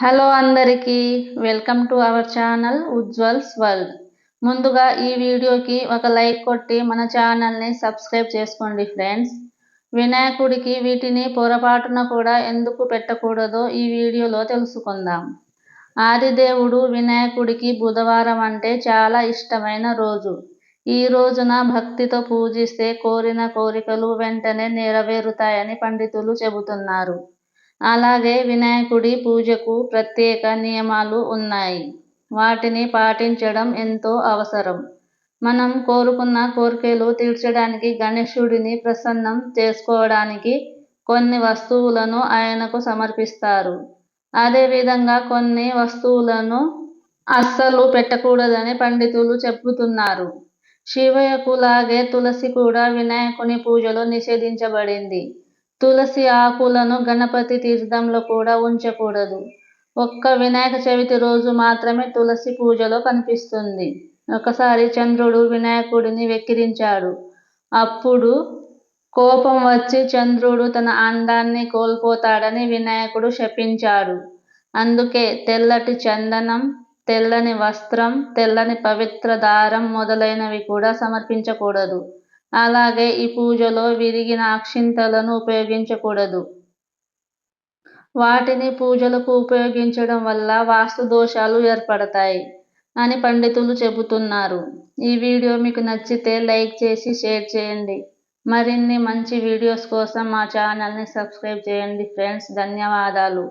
Hello అందరికీ welcome to our channel Ujjwal's world. ముందుగా ఈ వీడియోకి ఒక లైక్ కొట్టి మన ఛానల్ని సబ్స్క్రైబ్ చేసుకోండి ఫ్రెండ్స్. వినాయకుడికి వీటిని పొరపాటున కూడా ఎందుకు పెట్టకూడదో ఈ వీడియోలో తెలుసుకుందాం. ఆదిదేవుడు వినాయకుడికి బుధవారం అంటే చాలా ఇష్టమైన రోజు. ఈ రోజున భక్తితో పూజిస్తే కోరిన కోరికలు వెంటనే నెరవేరుతాయని పండితులు చెబుతున్నారు. అలాగే వినాయకుడి పూజకు ప్రత్యేక నియమాలు ఉన్నాయి. వాటిని పాటించడం ఎంతో అవసరం. మనం కోరుకున్న కోరికలు తీర్చడానికి గణేశుడిని ప్రసన్నం చేసుకోవడానికి కొన్ని వస్తువులను ఆయనకు సమర్పిస్తారు. అదేవిధంగా కొన్ని వస్తువులను అస్సలు పెట్టకూడదని పండితులు చెబుతున్నారు. శివయ్యకు లాగే తులసి కూడా వినాయకుని పూజలో నిషేధించబడింది. తులసి ఆకులను గణపతి తీర్థంలో కూడా ఉంచకూడదు. ఒక్క వినాయక చవితి రోజు మాత్రమే తులసి పూజలో కనిపిస్తుంది. ఒకసారి చంద్రుడు వినాయకుడిని వెక్కిరించాడు. అప్పుడు కోపం వచ్చి చంద్రుడు తన అందాన్ని కోల్పోతాడని వినాయకుడు శపించాడు. అందుకే తెల్లటి చందనం తెల్లని వస్త్రం తెల్లని పవిత్ర దారం మొదలైనవి కూడా సమర్పించకూడదు. అలాగే ఈ పూజలో విరిగిన అక్షింతలను ఉపయోగించకూడదు. వాటిని పూజలకు ఉపయోగించడం వల్ల వాస్తు దోషాలు ఏర్పడతాయి అని పండితులు చెబుతున్నారు. ఈ వీడియో మీకు నచ్చితే లైక్ చేసి షేర్ చేయండి. మరిన్ని మంచి వీడియోస్ కోసం మా ఛానల్ని సబ్స్క్రైబ్ చేయండి ఫ్రెండ్స్. ధన్యవాదాలు.